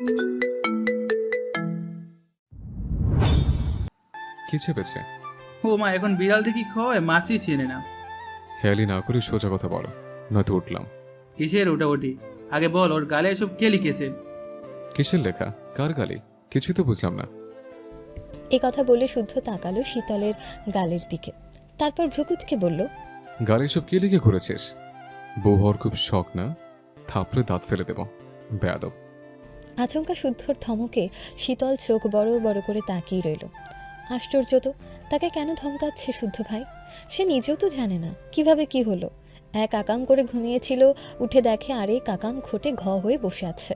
কি চেপেছে ও মা এখন বিড়াল দেখি খাওয়ায় মাছই চেনে না। হেয়ালি না করে সোজা কথা বলো নয়তো উঠলাম। কিসের ওটা ওটি আগে বল ওর গালে এসব কে লিখেছে? কিসের লেখা? কার গালি? কিছুই তো বুঝলাম না। এ কথা বলে শুদ্ধ তাকালো শীতলের গালের দিকে। তারপর ভ্রুকুচকে বলল গালে সব কি লিখে ঘুরেছিস? বউ হওয়ার খুব শখ না? থাপড়ে দাঁত ফেলে দেব। বেয়াদব। আচমকা শুদ্ধর ধমকে শীতল চোখ বড় বড় করে তাকিয়ে রইল। আশ্চর্য তো, তাকে কেন ধমকাচ্ছে শুদ্ধ ভাই? সে নিজেও তো জানে না, কীভাবে কি হলো? এক আকাম করে ঘুমিয়েছিল, উঠে দেখে আরে কাকাম ঘটে ঘ হয়ে বসে আছে।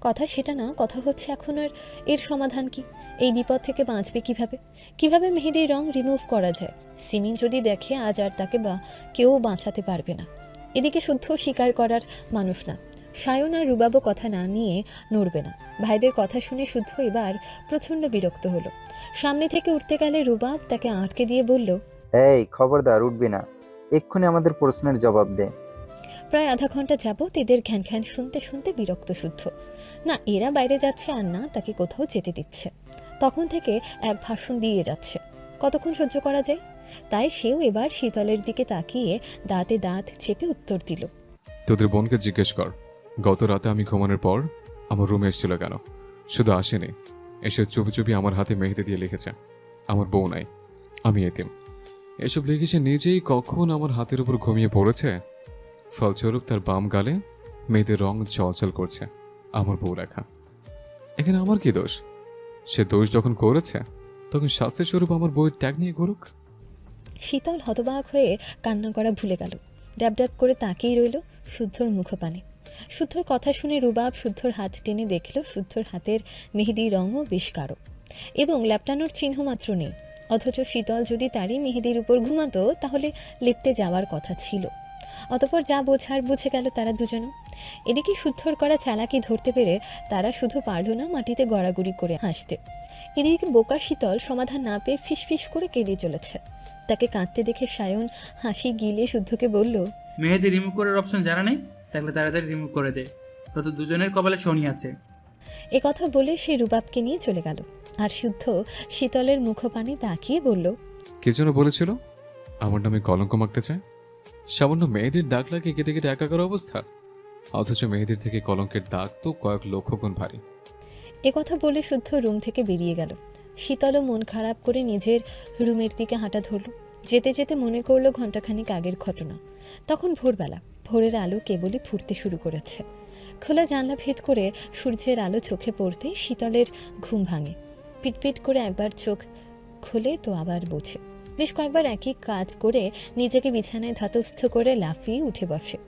কথা সেটা না, কথা হচ্ছে এখন আর এর সমাধান কি? এই বিপদ থেকে বাঁচবে কীভাবে? কীভাবে মেহেদির রং রিমুভ করা যায়? সিমি যদি দেখে, আজ আর তাকে বা কেউ বাঁচাতে পারবে না। এদিকে শুদ্ধ স্বীকার করার মানুষ না। সায়ন আর রুবাবও কথা না নিয়ে নড়বে না। ভাইদের কথা শুনে শুদ্ধ এবার প্রচণ্ড বিরক্ত হলো। সামনে থেকে উঠতে গেলে রুবাব তাকে আটকে দিয়ে বলল এই খবরদার উঠবি না। এক্ষুনি আমাদের প্রশ্নের জবাব দে। প্রায় আধা ঘণ্টা যাবত এদের ঘ্যান ঘ্যান শুনতে শুনতে বিরক্ত শুদ্ধ। না এরা বাইরে যাচ্ছে আর না তাকে কোথাও যেতে দিচ্ছে। তখন থেকে এক ভাষণ দিয়ে যাচ্ছে। কতক্ষণ সহ্য করা যায়? তাই সেও এবার শীতলের দিকে তাকিয়ে দাঁতে দাঁত চেপে উত্তর দিল তোদের বোনকে জিজ্ঞেস কর। গত রাতে আমি ঘুমানোর পর আমার রুমে এসেছিল কেন? শুধু আসেনি, এসে চুপি চুপি আমার হাতে মেহেদি দিয়ে লিখেছে। আমার বউ নাই, আমি এতিম। এসব লিখে সে নিজেই কখন আমার হাতের উপর ঘুমিয়ে পড়েছে? ফলস্বরূপ তার বাম গালে মেয়েদের রং চলচল করছে, আমার বউ লেখা। এখানে আমার কি দোষ? সে দোষ যখন করেছে, তখন শাস্তির স্বরূপ আমার বউয়ের ট্যাগ নিয়ে ঘুরুক। শীতল হতবাক হয়ে কান্না করা ভুলে গেল। ড্যাব ড্যাব করে তাকিয়ে রইল শুদ্ধর মুখপানে। শুদ্ধর কথা শুনে রুবাব শুদ্ধর হাত টেনে দেখল, শুদ্ধর হাতের মেহেদি রঙও বেশ কারও এবং ল্যাপটানোর চিহ্ন মাত্র নেই। অথচ শীতল যদি তারই মেহেদির উপর ঘুমাতো, তাহলে লিপ্টে যাওয়ার কথা ছিল। অতপর যা বোঝার বুঝে গেল তারা দুজনও। এদিকে শুদ্ধর করা চালাকি ধরতে পেরে তারা শুধু পারল না মাটিতে গড়াগড়ি করে হাসতে। এদিকে বোকা শীতল সমাধান না পেয়ে ফিসফিস করে কেঁদে চলেছে। তাকে কাঁদতে দেখে সায়ন হাসি গিলে শুদ্ধকে বলল মেহেদি রিমুভ করার অপশন জানা নেই? তাহলে তাড়াতাড়ি রিমুভ করে দে তো দুজনের কপালে শনি আছে। এ কথা বলে সে রুবাবকে নিয়ে চলে গেল। আর শুদ্ধ শীতলের মুখপানে তাকিয়ে বলল কে যেন বলেছিল? আমার নামে কলঙ্ক মাখতে চায়? সামান্য মেয়েদের দাগ লাগে কেটে কেটে একাকার অবস্থা? অথচ মেয়েদের থেকে কলঙ্কের দাগ তো কয়েক লক্ষ গুণ ভারী। এ কথা বলে শুদ্ধ রুম থেকে বেরিয়ে গেল। শীতলও মন খারাপ করে নিজের রুমের দিকে হাঁটা ধরল। যেতে যেতে মনে করল ঘণ্টাখানিক আগের ঘটনা। তখন ভোরবেলা ভোরের আলো কেবলই ফুটতে শুরু করেছে। খোলা জানলা ভেদ করে সূর্যের আলো চোখে পড়তে শীতলের ঘুম ভাঙে। পিটপিট করে একবার চোখ খোলে তো আবার বোঝে। বেশ কয়েকবার একই কাজ করে নিজেকে বিছানায় ধাতস্থ করে লাফিয়ে উঠে বসে।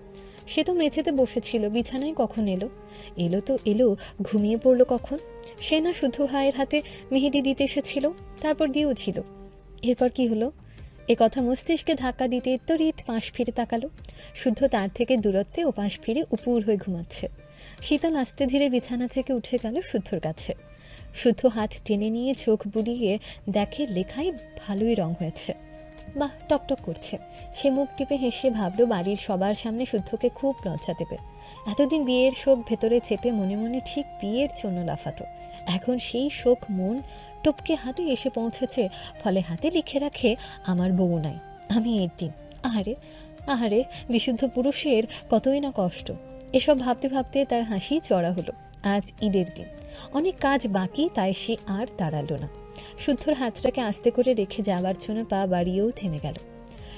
সে তো মেঝেতে বসেছিল, বিছানায় কখন এলো? এলো তো এলো, ঘুমিয়ে পড়ল কখন? সে না শুধু ভাইয়ের হাতে মেহেদি দিতে এসেছিল, তারপর দিয়েও ছিল। এরপর কি হলো? এ কথা মস্তিষ্কে ধাক্কা দিতে তরিত পাশ ফিরে তাকালো। শুদ্ধ তার থেকে দূরত্বে ও পাশ ফিরে উপুর হয়ে ঘুমাচ্ছে। শীতল আস্তে ধীরে বিছানা থেকে উঠে গেল শুদ্ধর কাছে। শুদ্ধ হাত টেনে নিয়ে চোখ বুলিয়ে দেখে লেখাই ভালোই রং হয়েছে। বাহ, টকটক করছে। সে মুখ টিপে হেসে ভাবলো, বাড়ির সবার সামনে শুদ্ধকে খুব লজ্জা দেবে। এতদিন বিয়ের শোক ভেতরে চেপে মনে মনে ঠিক বিয়ের জন্য লাফাতো। এখন সেই শোক মন টপকে হাতে এসে পৌঁছেছে। ফলে হাতে লিখে রাখে, আমার বউ নাই, আমি এর দিন। আহারে আহারে, বিশুদ্ধ পুরুষের কতই না কষ্ট। এসব ভাবতে ভাবতে তার হাসি চড়া হলো। আজ ঈদের দিন। অনেক কাজ বাকি, তাই সে আর দাঁড়াল না। শুদ্ধর হাতটাকে আস্তে করে রেখে যাওয়ার জন্য পা বাড়িয়েও থেমে গেল।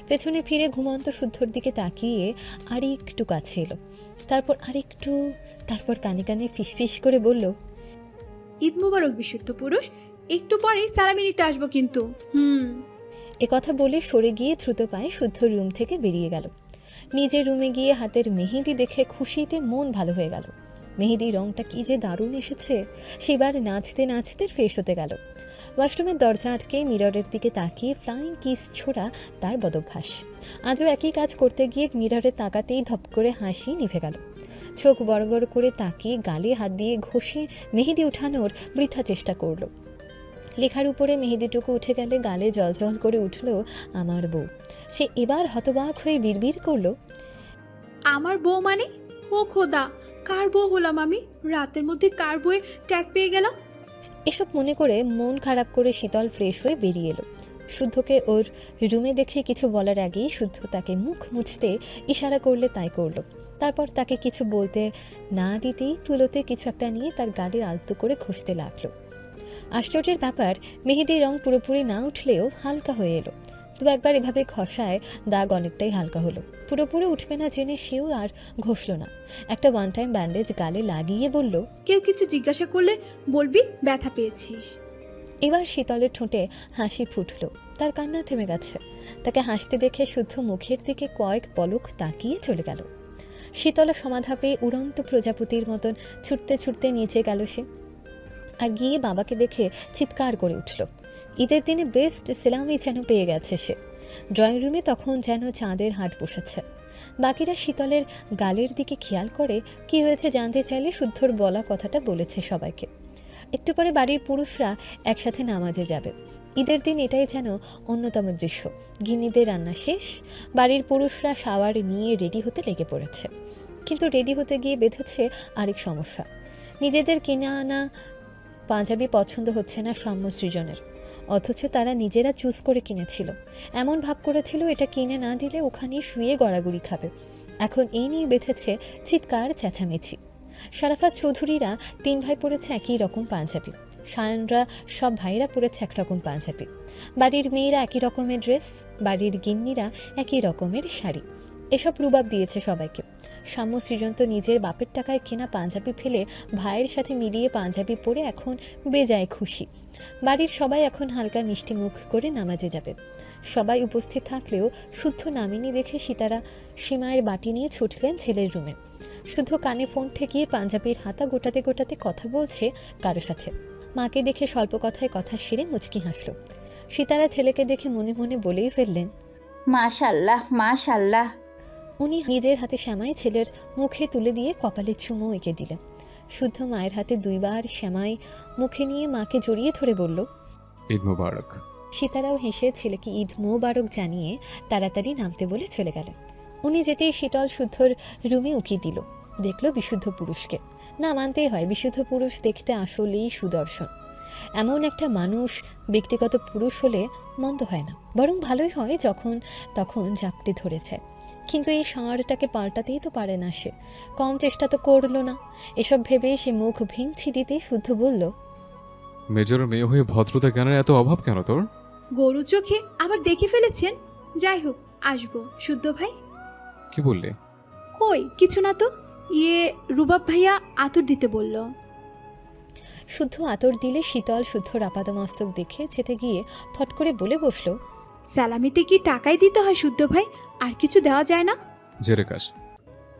পেছনে ফিরে ঘুমন্ত শুদ্ধর দিকে তাকিয়ে আর একটু কাছে এলো। তারপর আরেকটু, তারপর কানে কানে ফিসফিস করে বলল, ঈদ মুবারক বিশুদ্ধ পুরুষ একটু পরে সালামি নিতে আসব কিন্তু। হুম। এ কথা বলে সরে গিয়ে দ্রুত পায়ে শুদ্ধ রুম থেকে বেরিয়ে গেল। নিজের রুমে গিয়ে হাতের মেহেদি দেখে খুশিতে মন ভালো হয়ে গেল। মেহেদি রংটা কি যে দারুণ এসেছে সেবার নাচতে নাচতে ফ্রেশ হতে গেল। ওয়াশরুমের দরজা আটকে মিররের দিকে তাকিয়ে ফ্লাইং কিস ছোড়া তার বদভ্যাস। আজও একই কাজ করতে গিয়ে মিররে তাকাতেই ধপ করে হাসি নিভে গেল। চোখ বড় বড় করে তাকিয়ে গালে হাত দিয়ে ঘষে মেহেদি উঠানোর বৃথা চেষ্টা করল। লেখার উপরে মেহেদিটুকু উঠে গেলে গালে জলজল করে উঠল আমার বউ। সে এবার হতবাক হয়ে বিড়বিড় করল আমার বউ মানে? ও খোদা কার বউ হলাম আমি? রাতের মধ্যে কার বউয়ে ট্যাগ পেয়ে গেলাম? এসব মনে করে মন খারাপ করে শীতল ফ্রেশ হয়ে বেরিয়ে এলো। শুদ্ধকে ওর রুমে দেখে কিছু বলার আগেই শুদ্ধ তাকে মুখ মুছতে ইশারা করলে তাই করল। তারপর তাকে কিছু বলতে না দিতেই তুলোতে কিছু একটা নিয়ে তার গালে আলতো করে ঘষতে লাগল। আশ্চর্যের ব্যাপার মেহেদির রং পুরোপুরি না উঠলেও হালকা হয়ে এলো। দু একবার এভাবে খসায় দাগ অনেকটাই হালকা হলো। পুরোপুরি উঠবে না জেনে সেও আর ঘষল না। একটা ওয়ান টাইম ব্যান্ডেজ গালে লাগিয়ে বলল কেউ কিছু জিজ্ঞাসা করলে বলবি ব্যথা পেয়েছিস। এবার শীতলের ঠোঁটে হাসি ফুটল। তার কান্না থেমে গেছে। তাকে হাসতে দেখে শুদ্ধ মুখের দিকে কয়েক পলক তাকিয়ে চলে গেল। শীতলা সমাধা পেয়ে উড়ন্ত প্রজাপতির মতন ছুটতে ছুটতে নিচে গেল সে। আর গিয়ে বাবাকে দেখে চিৎকার করে উঠল। ঈদের দিনে বেস্ট সেলামি যেন পেয়ে গেছে সে। ড্রয়িং রুমে তখন যেন চাঁদের হাট বসেছে। বাকিরা শীতলের গালের দিকে খেয়াল করে কি হয়েছে জানতে চাইলে শুদ্ধর বলা কথাটা বলেছে সবাইকে। একটু পরে বাড়ির পুরুষরা একসাথে নামাজে যাবে। ঈদের দিন এটাই যেন অন্যতম দৃশ্য। গিন্নিদের রান্না শেষ, বাড়ির পুরুষরা শাওয়ার নিয়ে রেডি হতে লেগে পড়েছে। কিন্তু রেডি হতে গিয়ে বেঁধেছে আরেক সমস্যা। নিজেদের কিনে আনা পাঞ্জাবি পছন্দ হচ্ছে না সাম্য সৃজনের। অথচ তারা নিজেরা চুজ করে কিনেছিল। এমন ভাব করেছিল, এটা কিনে না দিলে ওখানে শুয়ে গড়াগড়ি খাবে। এখন এই নিয়ে বেঁধেছে চিৎকার চেঁচামেচি। সারাফাত চৌধুরীরা তিন ভাই পড়েছে একই রকম পাঞ্জাবি। সায়নরা সব ভাইরা পড়েছে একরকম পাঞ্জাবি। বাড়ির মেয়েরা একই রকমের ড্রেস, বাড়ির গিন্নিরা একই রকমের শাড়ি। এসব রুবাব দিয়েছে সবাইকে। সাম্য তো নিজের বাপের টাকায় কেনা পাঞ্জাবি ফেলে ভাইয়ের সাথে মিলিয়ে পাঞ্জাবি পরে এখন বেজায় খুশি। বাড়ির সবাই এখন হালকা মিষ্টি মুখ করে নামাজে যাবে। সবাই উপস্থিত থাকলেও শুদ্ধ নামিনি দেখে সীতারা সীমায়ের বাটি নিয়ে ছুটলেন ছেলের রুমে। শুধু কানে ফোন ঠেকিয়ে পাঞ্জাবির হাতা গোটাতে গোটাতে কথা বলছে কারও সাথে। মাকে দেখে স্বল্প কথায় কথা সেরে মুচকি হাসল। সীতারা ছেলেকে দেখে মনে মনে বলেই ফেললেন, মাশাল্লাহ মাশাল্লাহ। উনি নিজের হাতে শ্যামাই ছেলের মুখে তুলে দিয়ে কপালে চুমো এঁকে দিলেন। শুদ্ধ মায়ের হাতে দুইবার শ্যামাই মুখে নিয়ে মাকে জড়িয়ে ধরে বলল ঈদ মুবারক। সীতারাও হেসে ছেলেকে ঈদ মোবারক জানিয়ে তাড়াতাড়ি নামতে বলে চলে গেলেন। উনি যেতেই শীতল শুদ্ধর রুমে উকি দিল। দেখল বিশুদ্ধ পুরুষকে। না মানতেই হয় বিশুদ্ধ পুরুষ দেখতে আসলেই সুদর্শন। এমন একটা মানুষ ব্যক্তিগত পুরুষ হলে মন্দ হয় না। বরং ভালোই হয় যখন তখন জাপটে ধরেছে। কিন্তু এই সাঁড়টাকে পাল্টাতেই তো পারে না সে। কম চেষ্টা তো করল না। এসব ভেবে সে মুখ ভিংছি দিতেই শুদ্ধ বলল মেজর মেয়ে হয়ে ভদ্রতা জ্ঞানের এত অভাব কেন তোর? গরু চোখে আবার দেখে ফেলেছেন? যাই হোক আসব। শুদ্ধ ভাই? কি বললে? কই কিছু না তো। ইয়ে রুবাব ভাইয়া আতর দিতে বলল। শুদ্ধ আতর দিলে শীতল শুদ্ধর আপাদমস্তক দেখে যেতে গিয়ে ফট করে বলে বসল স্যালামিতে কি টাকাই দিতে হয় শুদ্ধ ভাই? আর কিছু দেওয়া যায় না? জেরে কাশ।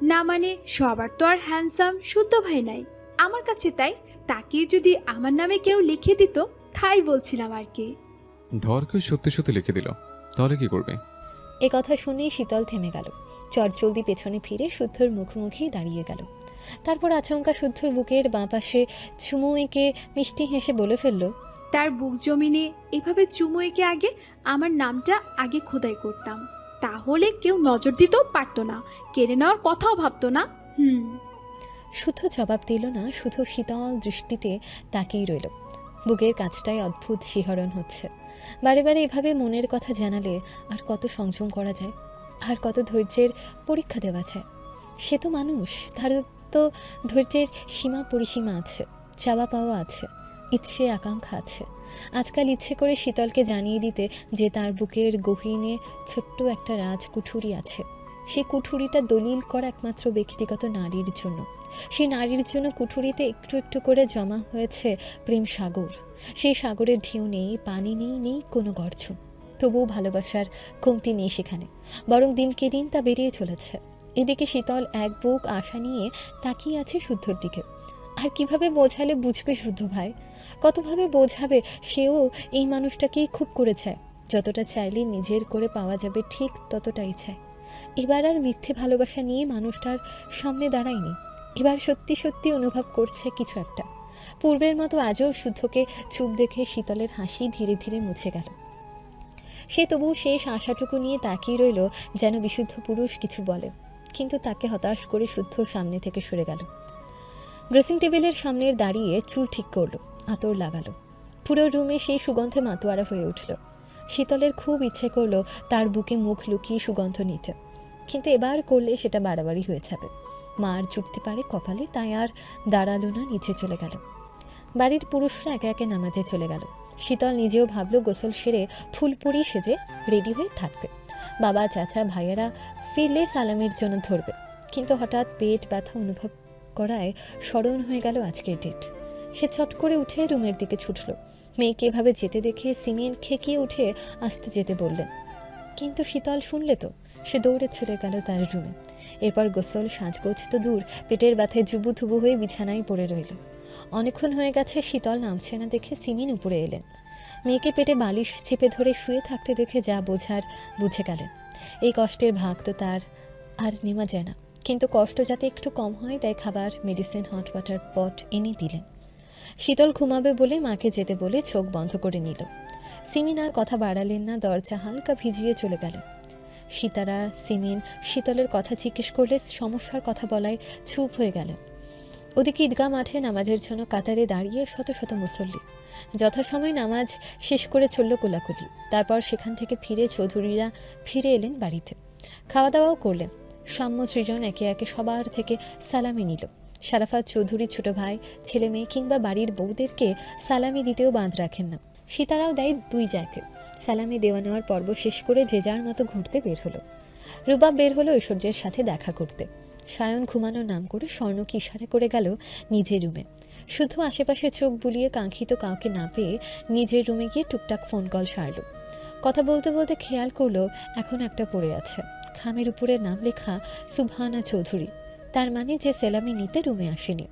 না মানে সবার তো আর হ্যান্ডসাম শুদ্ধ ভাই নাই। আমার কাছে তাই তাকে যদি আমার নামে কেউ লিখে দিত তাই বলছিলাম আর কি। ধরকে সত্যি সত্যি লিখে দিল। তাহলে কি করবে? এ কথা শুনেই শীতল থেমে গেল। চটজলদি পেছনে ফিরে শুদ্ধর মুখোমুখি দাঁড়িয়ে গেল। তারপর আচমকা শুদ্ধর বুকের বাঁ পাশে চুমু এঁকে মিষ্টি হেসে বলে ফেলল তার বুক জমিনে এভাবে চুমু এঁকে আগে আমার নামটা আগে খোদাই করতাম। তাহলে কেউ নজর দিতেও পারতো না, কেড়ে নেওয়ার কথাও ভাবতো না। হুম। শুধু জবাব দিল না, শুধু শীতল দৃষ্টিতে তাকেই রইল। বুকের কাছটায় অদ্ভুত শিহরণ হচ্ছে। বারে বারে এভাবে মনের কথা জানালে আর কত সংযম করা যায়, আর কত ধৈর্যের পরীক্ষা দেওয়া যায়। সে তো মানুষ তার তো ধৈর্যের সীমা পরিসীমা আছে, চাওয়া পাওয়া আছে। ইচ্ছে আকাঙ্ক্ষা আছে। আজকাল ইচ্ছে করে শীতলকে জানিয়ে দিতে যে তার বুকের গহীনে ছোট্ট একটা রাজ কুঠুরি আছে। সেই কুঠুরিটা দলিল করা একমাত্র ব্যক্তিগত নারীর জন্য। সেই নারীর জন্য কুঠুরিতে একটু একটু করে জমা হয়েছে প্রেম সাগর। সেই সাগরের ঢেউ নেই, পানি নেই নেই কোনো গর্জন তবুও ভালোবাসার কমতি নেই সেখানে। বরং দিনকে দিন তা বেরিয়ে চলেছে। এদিকে শীতল এক বুক আশা নিয়ে তাকিয়ে আছে শুদ্ধর দিকে। আর কীভাবে বোঝালে বুঝবে শুদ্ধ ভাই? কতভাবে বোঝাবে সেও এই মানুষটাকেই খুব করে চায় যতটা চাইলে নিজের করে পাওয়া যাবে ঠিক ততটাই চায়। এবার আর মিথ্যে ভালোবাসা নিয়ে মানুষটার সামনে দাঁড়ায়নি। এবার সত্যি সত্যি অনুভব করছে কিছু একটা। পূর্বের মতো আজও শুদ্ধকে চুপ দেখে শীতলের হাসি ধীরে ধীরে মুছে গেল। সে তবু শেষ আশাটুকু নিয়ে তাকিয়ে রইল যেন বিশুদ্ধ পুরুষ কিছু বলে। কিন্তু তাকে হতাশ করে শুদ্ধ সামনে থেকে সরে গেল। ড্রেসিং টেবিলের সামনের দাঁড়িয়ে চুল ঠিক করল। আতর লাগালো। পুরো রুমে সেই সুগন্ধে মাতোয়ারা হয়ে উঠল। শীতলের খুব ইচ্ছে করল তার বুকে মুখ লুকিয়ে সুগন্ধ নিতে। কিন্তু এবার করলে সেটা বাড়াবাড়ি হয়ে যাবে। মা আর জুটতে পারে কপালে, তাই আর দাঁড়াল না, নিচে চলে গেল। বাড়ির পুরুষরা একে একে নামাজে চলে গেল। শীতল নিজেও ভাবল গোসল সেরে ফুলপুরি সেজে রেডি হয়ে থাকবে। বাবা, চাচা, ভাইয়েরা ফিরলে সালামের জন্য ধরবে। কিন্তু হঠাৎ পেট ব্যথা অনুভব করায় স্মরণ হয়ে গেল আজকের ডেট। সে ছট করে উঠে রুমের দিকে ছুটল। মেয়েকে এভাবে যেতে দেখে সিমিন খেকিয়ে উঠে আসতে যেতে বললেন, কিন্তু শীতল, শুনলে তো? সে দৌড়ে চলে গেল তার রুমে। এরপর গোসল, সাজগোজ তো দূর, পেটের ব্যথায় জুবু থুবু হয়ে বিছানায় পড়ে রইল। অনেকক্ষণ হয়ে গেছে, শীতল নামছে না দেখে সিমিন উপরে এলেন। মেয়েকে পেটে বালিশ চেপে ধরে শুয়ে থাকতে দেখে যা বোঝার বুঝে গেলেন। এই কষ্টের ভাগ তো তার আর নেওয়া যায় না। কিন্তু কষ্ট যাতে একটু কম হয়, তাই খাবার মেডিসিন হট ওয়াটার পট এনে দিলেন। শীতল ঘুমাবে বলে মাকে যেতে বলে চোখ বন্ধ করে নিল। সিমিন আর কথা বাড়ালেন না, দরজা হালকা ভিজিয়ে চলে গেল। সীতারা, সিমিন, শীতলের কথা জিজ্ঞেস করলে সমস্যার কথা বলায় চুপ হয়ে গেলেন ওদিকে ঈদগাহ মাঠে নামাজের জন্য কাতারে দাঁড়িয়ে শত শত মুসল্লি। যথাসময় নামাজ শেষ করে চলল কোলাকুলি। তারপর সেখান থেকে ফিরে চৌধুরীরা ফিরে এলেন বাড়িতে। খাওয়া দাওয়াও করলেন। সাম্য সৃজন একে একে সবার থেকে সালামি নিল। সারাফাত চৌধুরী ছোট ভাই, ছেলে মেয়ে কিংবা বাড়ির বউদেরকে সালামি দিতেও বাঁধ রাখেন না। সীতারাও দেয় দুই জায়গায়। সালামি দেওয়া নেওয়ার পর্ব শেষ করে যে যার মতো ঘুরতে বের হলো। রুবাব বের হলো ঐশ্বর্যের সাথে দেখা করতে। সায়ন ঘুমানোর নাম করে স্বর্ণকে ইশারা করে গেল নিজের রুমে। শুধু আশেপাশে চোখ বুলিয়ে কাঙ্ক্ষিত কাউকে না পেয়ে নিজের রুমে গিয়ে টুকটাক ফোন কল সারল। কথা বলতে বলতে খেয়াল করল, এখন একটা পড়ে আছে। খামের উপরে নাম লেখা সুবহানা চৌধুরী। তার মানে যে সেলামি নিতে রুমে আসেনি।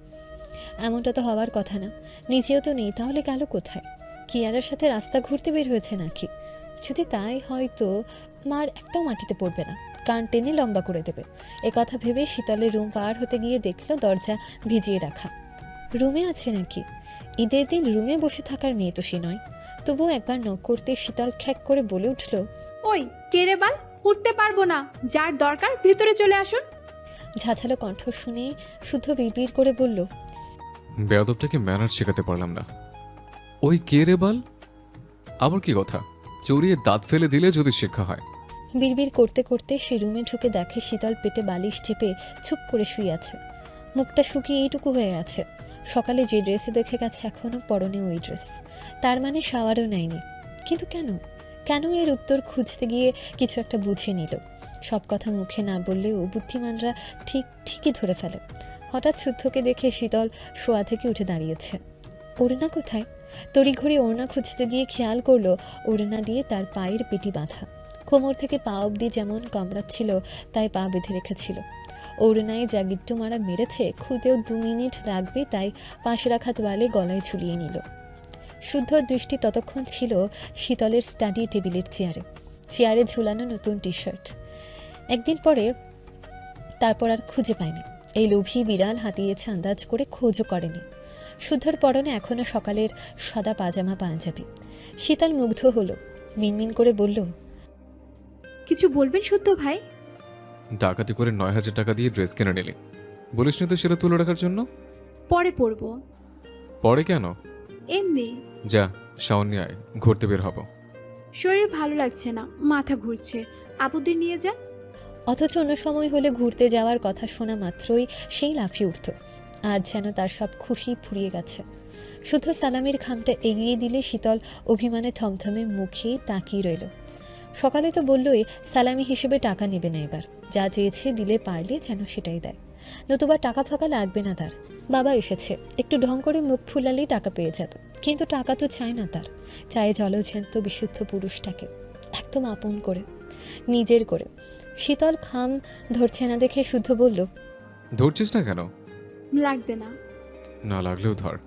এমনটা তো হওয়ার কথা না। নিজেও তো নেই, তাহলে গেল কোথায়? কিয়ারার সাথে রাস্তা ঘুরতে বের হয়েছে নাকি? যদি তাই হয়তো মার একটাও মাটিতে পড়বে না। কান টেনে লম্বা করে দেবে। কথা ভেবে শীতলের রুম পার হতে গিয়ে দেখল দরজা ভিজিয়ে রাখা। রুমে আছে নাকি? ঈদের দিন রুমে বসে থাকার মেয়ে তো সে নয়। তবুও একবার নক করতে শীতল খ্যাক করে বলে উঠল, ওই, কে রে বাল? উঠতে পারব না। যার দরকার, ভিতরে চলে আসুন। ঝাঁঝালো কণ্ঠ শুনে শুদ্ধ বিড়বিড় করে বলল বেয়াদবটাকে ম্যানার শেখাতে পারলাম না। ওই কে রে বাল? আবার কি কথা? চড়িয়ে দাঁত ফেলে দিলে যদি শিক্ষা হয়। বিড়বিড় করতে করতে সে রুমে ঢুকে দেখে শীতল পেটে বালিশ চেপে চুপ করে শুয়ে আছে। মুখটা শুকিয়ে এইটুকু হয়ে আছে। সকালে যে ড্রেসে দেখে গেছে এখনও পরনে ওই ড্রেস। তার মানে শাওয়ারও নেয়নি। কিন্তু কেন? কেন এর উত্তর খুঁজতে গিয়ে কিছু একটা বুঝে নিল। সব কথা মুখে না বললেও বুদ্ধিমানরা ঠিক ঠিকই ধরে ফেলে। হঠাৎ শুদ্ধকে দেখে শীতল শোয়া থেকে উঠে দাঁড়িয়েছে। ওড়না কোথায়? তড়িঘড়ি ওড়না খুঁজতে গিয়ে খেয়াল করল ওড়না দিয়ে তার পায়ের পেটি বাঁধা। কোমর থেকে পা অবধি যেমন কামড়াচ্ছিল, তাই পা বেঁধে রেখেছিল। ওড়নায় যা গিট্টু মারা মেরেছে খুদেও দু মিনিট লাগবে, তাই পাশে রাখা তোয়ালে গলায় ঝুলিয়ে নিল। শুদ্ধ দৃষ্টি ততক্ষণ ছিল শীতলের স্টাডি টেবিলের চেয়ারে। চেয়ারে ঝুলানো নতুন টি শার্ট একদিন পরে তারপর আর খুঁজে পায়নি এই লোভী বিড়াল হাতিয়েছে আন্দাজ করে খোঁজও করেনি। শুদ্ধর পরনে এখনও সকালের সাদা পাজামা পাঞ্জাবি। শীতল মুগ্ধ হলো মিনমিন করে বলল কিছু বলবেন সত্য ভাই? ডাকাতি করে নয় হাজার টাকা দিয়ে ড্রেস কিনে নিলি। বলিস নি তো সেটা তুলে রাখার জন্য? পরে পড়ব পরে কেন? এমনি। যা শাওন নিয়ে আয় ঘুরতে বের হব। শরীর ভালো লাগছে না, মাথা ঘুরছে। আবুদের নিয়ে যান। অথচ অন্য সময় হলে ঘুরতে যাওয়ার কথা শোনা মাত্রই সেই লাফিয়ে উঠত। আজ যেন তার সব খুশি ফুরিয়ে গেছে। শুধু সালামির খামটা এগিয়ে দিলে শীতল অভিমানে থমথমে মুখে তাকিয়ে রইল। সকালে তো বললই, সালামি হিসেবে টাকা নেবে না এবার। যা চেয়েছে দিলে পারলে যেন সেটাই দেয়। নতুবা টাকা ফাঁকা লাগবে না তার। বাবা এসেছে। একটু ঢং করে মুখ ফুলালেই টাকা পেয়ে যাবে। কিন্তু টাকা তো চায় না তার। চায় জলজ্যান্ত বিশুদ্ধ পুরুষটাকে। একদম আপন করে। নিজের করে। শীতল খাম ধরছে না দেখে শুদ্ধ বলল ধরছিস না কেন? লাগবে না। না লাগলেও ধর।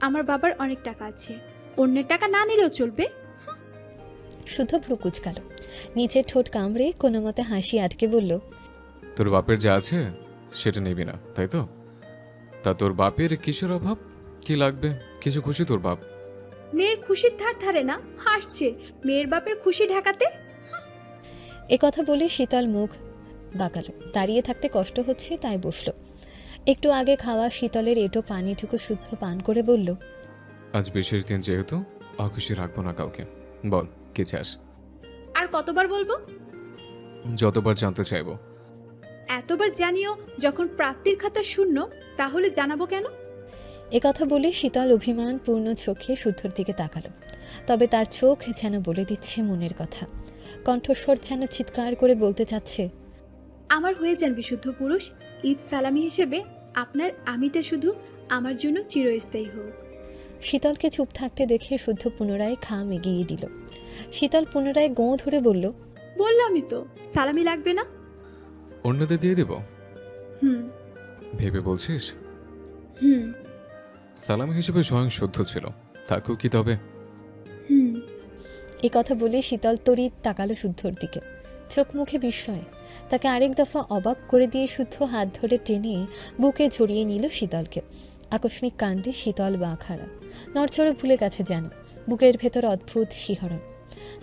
আমার বাবার অনেক টাকা আছে। অন্যের টাকা না নিলেও চলবে। শুদ্ধ ভ্রু কুচকাল। নিচের ঠোঁট কামড়ে কোনো মতে হাসি আটকে বলল তোর বাপের যা আছে সেটা নিবি না তাই তো? তা তোর বাপের কিসের অভাব? কি লাগবে? কিছু খুশি তোর বাপ? মেয়ের খুশির ধার ধারে না হাসছে। মেয়ের বাপের খুশি ঢাকাতে? এ কথা বলে শীতল মুখ বাঁকালো। দাঁড়িয়ে থাকতে কষ্ট হচ্ছে তাই বসল। একটু আগে খাওয়া শীতলের এটো পানিটুকু শুদ্ধ পান করে বলল আজ বিশেষ দিন যেহেতু অখুশি রাখব না কাউকে। বল কি চাস? আর কতবার বলব? যতবার জানতে চাইব। এতবার জানিও যখন প্রাপ্তির খাতা শূন্য তাহলে জানাব কেন? কথা বলে শীতল অভিমানপূর্ণ চোখে শুদ্ধর দিকে তাকালো। তবে তার চোখ যেন বলে দিচ্ছে মনের কথা। কণ্ঠস্বর যেন চিৎকার করে বলতে চাচ্ছে আমার হয়ে যান বিশুদ্ধ পুরুষ ঈদ সালামি হিসেবে আপনার আমিটা শুধু আমার জন্য চিরস্থায়ী হোক। শীতলকে চুপ থাকতে দেখে শুদ্ধ পুনরায় খাম এগিয়ে দিল। শীতল পুনরায় গোঁ ধরে বলল বললামই তো সালামি লাগবে না? অন্যদের দিয়ে দেব। হুম। ভেবে বলছিস? হুম। সালাম হিসেবে স্বয়ং শুদ্ধ ছিল। তাকেও কি তবে? হুম। এ কথা বলে শীতল তড়িৎ তাকালো শুদ্ধর দিকে। চোখ মুখে বিস্ময়। তাকে আরেক দফা অবাক করে দিয়ে শুদ্ধ হাত ধরে টেনে বুকে জড়িয়ে নিল শীতলকে। আকস্মিক কাণ্ডে শীতল বাঁ খাড়া। নড়চড়ে ভুলে গেছে যেন। বুকের ভেতর অদ্ভুত শিহরণ।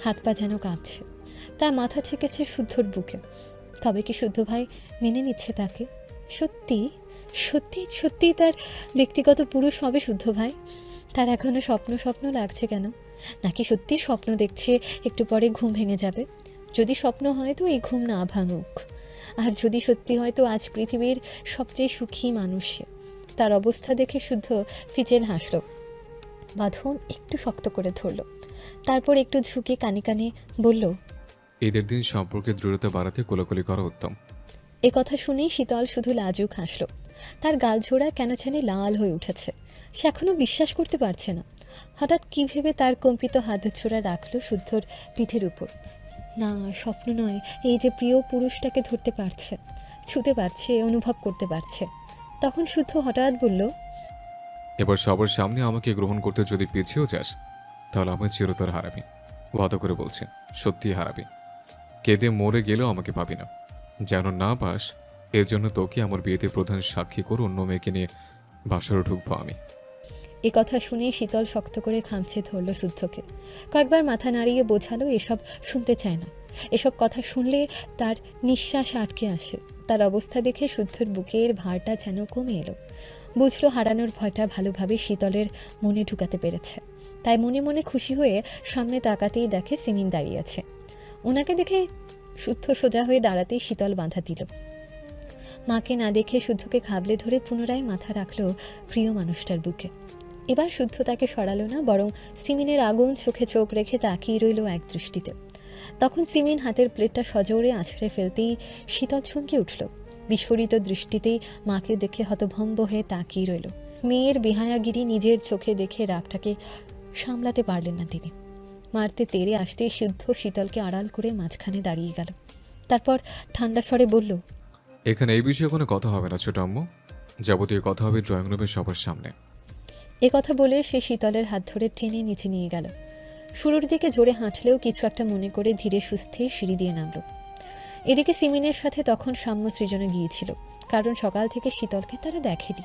হাত পা যেন কাঁপছে। তার মাথা ছেকেছে শুদ্ধর বুকে। তবে কি শুদ্ধ ভাই মেনে নিচ্ছে তাকে? সত্যি? সত্যি সত্যি তার ব্যক্তিগত পুরুষ হবে শুদ্ধ ভাই। তার এখনও স্বপ্ন স্বপ্ন লাগছে কেন? নাকি সত্যি স্বপ্ন দেখছে একটু পরে ঘুম ভেঙে যাবে? যদি স্বপ্ন হয় তো এই ঘুম না ভাঙুক। আর যদি সত্যি হয় তো আজ পৃথিবীর সবচেয়ে সুখী মানুষ তার অবস্থা দেখে শুদ্ধ ফিচেল হাসল। বাঁধন একটু শক্ত করে ধরল। তারপর একটু ঝুঁকে কানে কানে বলল ঈদের দিন সম্পর্কে দৃঢ়তা বাড়াতে কোলাকুলি করা উত্তম। এ কথা শুনেই শীতল শুধু লাজুক হাসল। তার গালঝোড়া কেন জানি লাল হয়ে উঠেছে। সে এখনও বিশ্বাস করতে পারছে না। হঠাৎ কী ভেবে তার কম্পিত হাত ছোড়া রাখল শুদ্ধর পিঠের উপর। না, স্বপ্ন নয়, এই যে প্রিয় পুরুষটাকে ধরতে পারছে, ছুতে পারছে, অনুভব করতে পারছে। তখন শুদ্ধ হঠাৎ বলল, এবার সবার সামনে আমাকে গ্রহণ করতে যদি পিছিয়েও যাস, তাহলে আমায় চিরতর হারাবি। ওয়াদা করে বলছি সত্যি হারাবি। কেঁদে মরে গেলেও আমাকে পাবি না। যেন না পাস এর জন্য তোকে আমার বিয়েতে প্রধান সাক্ষী করে অন্য মেয়েকে নিয়ে বাসরে ঢুকবো আমি। এ কথা শুনে শীতল শক্ত করে খামছে ধরল শুদ্ধকে। কয়েকবার মাথা নাড়িয়ে বোঝালো, এসব শুনতে চায় না। এসব কথা শুনলে তার নিঃশ্বাস আটকে আসে। তার অবস্থা দেখে শুদ্ধর বুকের ভারটা যেন কমে এলো। বুঝলো হারানোর ভয়টা ভালোভাবে শীতলের মনে ঢুকাতে পেরেছে। তাই মনে মনে খুশি হয়ে সামনে তাকাতেই দেখে সিমিন দাঁড়িয়ে আছে। ওনাকে দেখে শুদ্ধ সোজা হয়ে দাঁড়াতেই শীতল বাঁধা দিল। মাকে না দেখে শুদ্ধকে খাবলে ধরে পুনরায় মাথা রাখল প্রিয় মানুষটার বুকে। এবার শুদ্ধ তাকে সরালো না, বরং সিমিনের আগুন চোখে চোখ রেখে তাকিয়ে রইল এক দৃষ্টিতে। তখন সিমিন হাতের প্লেটটা সজোরে আছড়ে ফেলতেই শীতল চমকে উঠল। বিস্ফোরিত দৃষ্টিতেই মাকে দেখে হতভম্ব হয়ে তাকিয়ে রইল। মেয়ের বিহায়াগিরি নিজের চোখে দেখে রাগটাকে সামলাতে পারলেন না তিনি। মারতে তেরে আসতেই শুদ্ধ শীতলকে আড়াল করে মাঝখানে দাঁড়িয়ে গেল। তারপর ঠান্ডা স্বরে বলল এখানে এই বিষয়ে কোনো কথা হবে না, ছোট আম্মু। যাবতীয় কথা হবে ড্রয়িং রুমের সবার সামনে। এ কথা বলে সে শীতলের হাত ধরে টেনে নিচে নিয়ে গেল। শুরুর দিকে জোরে হাঁটলেও কিছু একটা মনে করে ধীরে সুস্থে সিঁড়ি দিয়ে নামলো। এদিকে সিমিনের সাথে তখন সাম্য সৃজনে গিয়েছিল, কারণ সকাল থেকে শীতলকে তারা দেখেনি।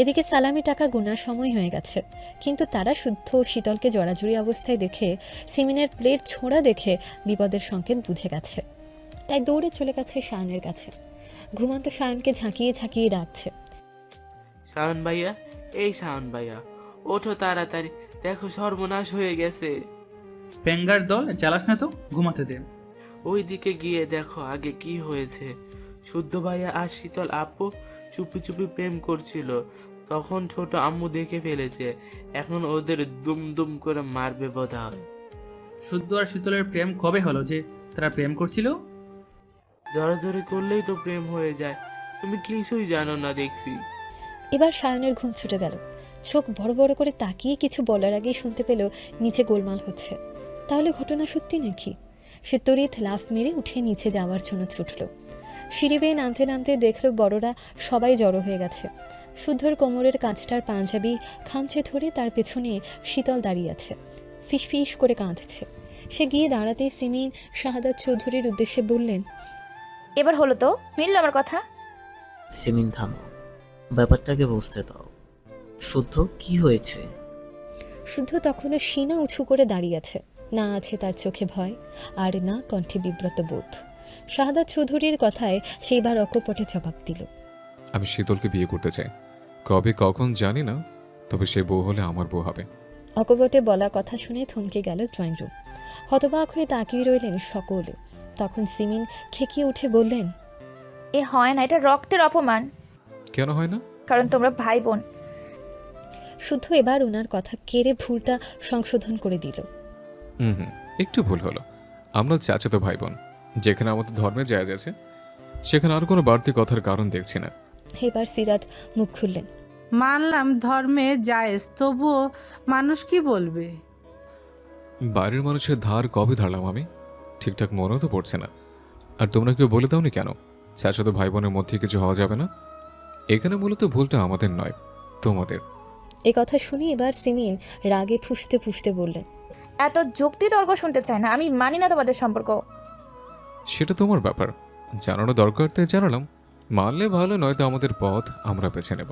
এদিকে সালামি টাকা গোনার সময় হয়ে গেছে, কিন্তু তারা শুদ্ধ শীতলকে জড়াজড়ি অবস্থায় দেখে, সিমিনের প্লেট ছোঁড়া দেখে বিপদের সংকেত বুঝে গেছে। তাই দৌড়ে চলে গেছে শায়নের কাছে। ঘুমন্ত শায়নকে ঝাঁকিয়ে ঝাঁকিয়ে ডাকছে। শাওন ভাইয়া এই শাওন ভাইয়া ওঠো তাড়াতাড়ি দেখো সর্বনাশ হয়ে গেছে। প্যাঙ্গার দল জ্বালাস না তো ঘুমাতে দে। ওই দিকে গিয়ে দেখো আগে কি হয়েছে। শুদ্ধ ভাইয়া আর শীতল আপু চুপি চুপি প্রেম করছিল। তখন ছোট আম্মু দেখে ফেলেছে এখন ওদের দুম দুম করে মারবে বোধ হয় শুদ্ধ আর শীতলের প্রেম কবে হলো যে তারা প্রেম করছিল? জড়াজড়ি করলেই তো প্রেম হয়ে যায়। তুমি কিছুই জানো না, দেখছি। এবার সায়নের ঘুম ছুটে গেল। চোখ বড় বড় করে তাকিয়ে কিছু বলার আগেই শুনতে পেল নিচে গোলমাল হচ্ছে। তাহলে ঘটনা সত্যি নাকি? সে তড়িৎ লাফ মেরে উঠে নিচে যাওয়ার জন্য ছুটল। সিঁড়ি বেয়ে নামতে নামতে দেখল বড়রা সবাই জড়ো হয়ে গেছে। শুদ্ধর কোমরের কাঁচটার পাঞ্জাবি খামচে ধরে তার পেছনে শীতল দাঁড়িয়ে আছে। ফিসফিস করে কাঁদছে। সে গিয়ে দাঁড়াতেই সিমিন শাহাদাত চৌধুরীর উদ্দেশ্যে বললেন এবার হলো তো মিলল আমার কথা? সিমিন থামো। ব্যাপারটাকে বুঝতে দাও। শুদ্ধ কি হয়েছে? শুদ্ধ তখনও সিনা উঁচু করে দাঁড়িয়ে আছে। না আছে তার চোখে ভয় আর না কণ্ঠে বিব্রত বোধ। শাহাদাত চৌধুরীর কথায় সেইবার অকপটে জবাব দিল। আমি শীতলকে বিয়ে করতে চাই। কবে কখন জানি না তবে সে বউ হলে আমার বউ হবে। অকপটে বলা কথা শুনে থমকে গেল ড্রয়িং রুম। হতবাক হয়ে তাকিয়ে রইলেন সকলে। তখন সিমিন খেকিয়ে উঠে বললেন এ হয় না এটা রক্তের অপমান। কেন হয় না? কারণ তোমরা ভাই বোন শুধু এবার ওনার কথা কেড়ে ভুলটা সংশোধন করে দিল। হুম হুম একটু ভুল হলো। আমরা চাচাতো ভাই বোন যেখানে আমাদের ধর্মে জায়জ আছে সেখানে আর কোনো বাড়তি কথার কারণ দেখছি না। এবার সিরাত মুখ খুললেন। মানলাম ধর্মে জায়েজ তবুও মানুষ কি বলবে? বাড়ির মানুষের ধার কবে ধারলাম আমি? ঠিকঠাক মনেও তো পড়ছে না। আর তোমরা কেউ বলে দাও দাওনি কেন? চাচাতো ভাই বোনের মধ্যে কিছু হওয়া যাবে না? এখানে মূলত ভুলটা আমাদের নয় তোমাদের। এ কথা শুনে এবার সিমিন রাগে ফুসতে ফুসতে বললেন এত যুক্তি তর্ক শুনতে চায় না আমি মানি না তোমাদের সম্পর্ক। সেটা তোমার ব্যাপার। জানানো দরকার তাই জানালাম। মানলে ভালো নয়তো আমাদের পথ আমরা বেছে নেব।